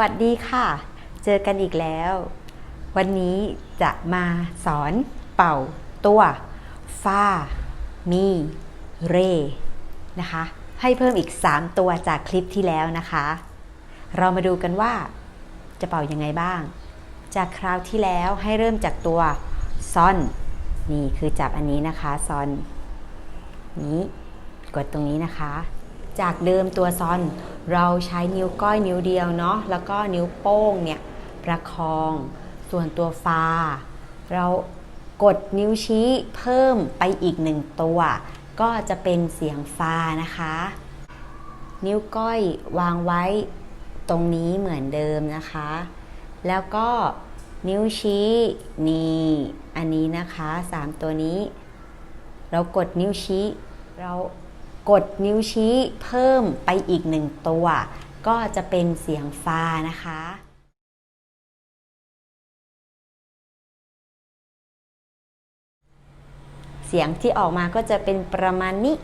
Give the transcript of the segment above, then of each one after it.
วัสดีค่ะ เจอกันอีกแล้ว วันนี้จะมาสอนเป่าตัวฟามีเรนะคะ ให้เพิ่มอีก 3 ตัวจากคลิปที่แล้วนะคะ เรามาดูกันว่าจะเป่ายังไงบ้าง จากคราวที่แล้วให้เริ่มจากตัวซอน นี่คือจับอันนี้นะคะซอน นี้ กดตรงนี้นะคะ จากเดิมตัวซอนเราใช้นิ้วก้อยนิ้วเดียวเนาะแล้วก็นิ้วโป้งเนี่ยประคอง ส่วนตัวฟา เรากดนิ้วชี้เพิ่มไปอีกหนึ่งตัว ก็จะเป็นเสียงฟานะคะ นิ้วก้อยวางไว้ตรงนี้เหมือนเดิมนะคะ แล้วก็นิ้วชี้นี่อันนี้นะคะสามตัวนี้ เรากดนิ้วชี้เรา กดนิ้วชี้เพิ่มไปอีกหนึ่งตัว ก็จะเป็นเสียงฟานะคะ เสียงที่ออกมาก็จะเป็นประมาณนี้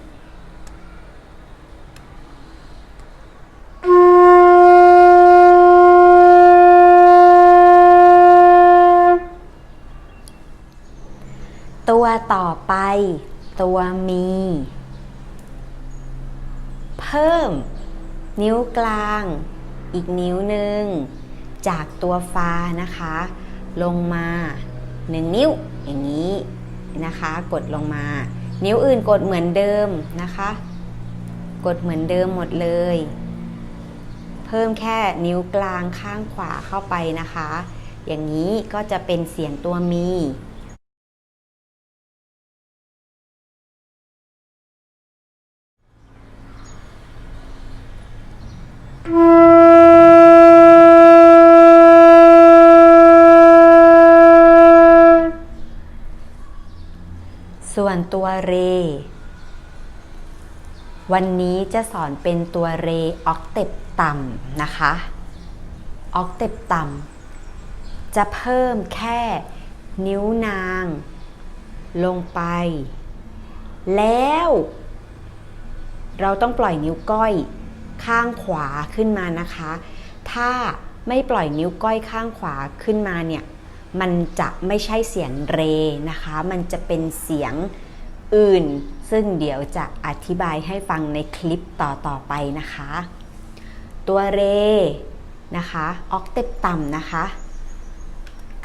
ตัวต่อไป ตัวมี เพิ่ม นิ้วกลาง อีกนิ้วหนึ่ง จากตัวฟ้านะคะ ลงมาหนึ่งนิ้วอย่างนี้นะคะ กดลงมา นิ้วอื่นกดเหมือนเดิมนะคะ กดเหมือนเดิมหมดเลย เพิ่มแค่นิ้วกลางข้างขวาเข้าไปนะคะ อย่างนี้ก็จะเป็นเสียงตัวมี วนตัวเร วันนี้จะสอนเป็นตัวเรออกเต็ปต่ำนะคะ ออกเต็ปต่ำจะเพิ่มแค่นิ้วนาง ลงไป แล้ว เราต้องปล่อยนิ้วก้อยข้างขวาขึ้นมานะคะ ถ้าไม่ปล่อยนิ้วก้อยข้างขวาขึ้นมาเนี่ย มันจะไม่ใช่เสียงเรนะคะ มันจะเป็นเสียง อื่น ซึ่งเดี๋ยวจะอธิบายให้ฟังในคลิปต่อๆไปนะคะ ตัวเรนะคะออกเต็ปต่ำนะคะ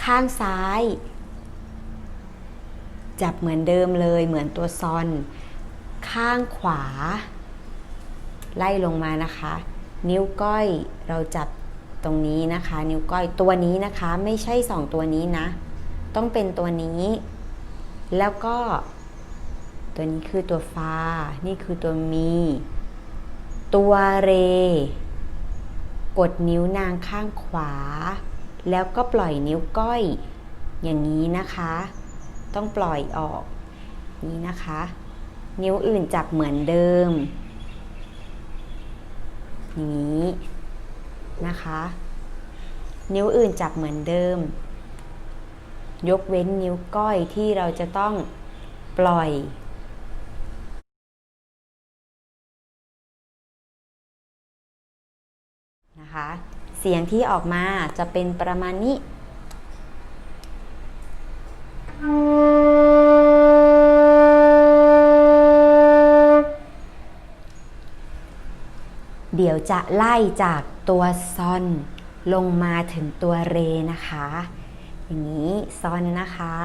ข้างซ้าย จับเหมือนเดิมเลยเหมือนตัวซอน ข้างขวา ไล่ลงมานะคะ นิ้วก้อยเราจับตรงนี้นะคะ นิ้วก้อยตัวนี้นะคะ ไม่ใช่สองตัวนี้นะ ต้องเป็นตัวนี้ แล้วก็ ตัวนี้คือตัวฟา นี่คือตัวมี ตัวเร กดนิ้วนางข้างขวา แล้วก็ปล่อยนิ้วก้อย อย่างนี้นะคะ ต้องปล่อยออก นี้นะคะ นิ้วอื่นจับเหมือนเดิม อย่างนี้นะคะ นิ้วอื่นจับเหมือนเดิม ยกเว้นนิ้วก้อยที่เราจะต้องปล่อย นะคะ เสียงที่ออกมาจะเป็นประมาณนี้ เดี๋ยวจะไล่จากตัวซอนลงมาถึงตัวเรนะคะ อย่างนี้ซอนนะคะ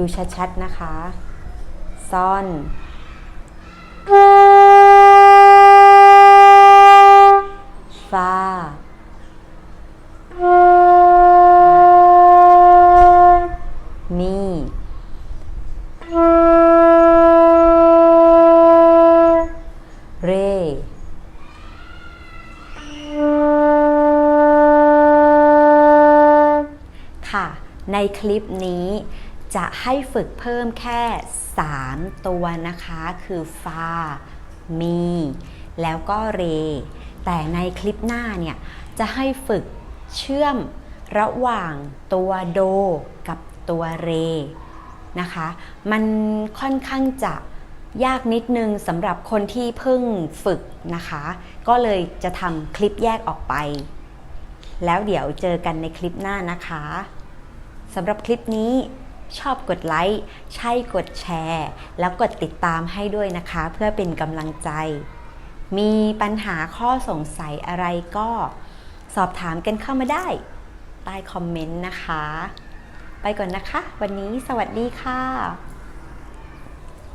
ดูชัดๆนะคะ ซ่อน ฟา มี เร ค่ะ ในคลิปนี้ จะให้ฝึกเพิ่มแค่ 3 ตัวนะคะ คือฟา มี แล้วก็เร แต่ในคลิปหน้าเนี่ย จะให้ฝึกเชื่อมระหว่างตัวโดกับตัวเรนะคะ มันค่อนข้างจะยากนิดนึงสำหรับคนที่เพิ่งฝึกนะคะ ก็เลยจะทำคลิปแยกออกไป แล้วเดี๋ยวเจอกันในคลิปหน้านะคะสำหรับคลิปนี้ ชอบกดไลค์ ใช่กดแชร์ แล้วกดติดตามให้ด้วยนะคะ เพื่อเป็นกำลังใจ มีปัญหาข้อสงสัยอะไรก็สอบถามกันเข้ามาได้ใต้คอมเมนต์นะคะ ไปก่อนนะคะ วันนี้สวัสดีค่ะ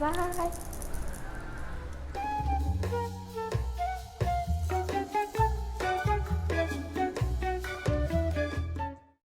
บาย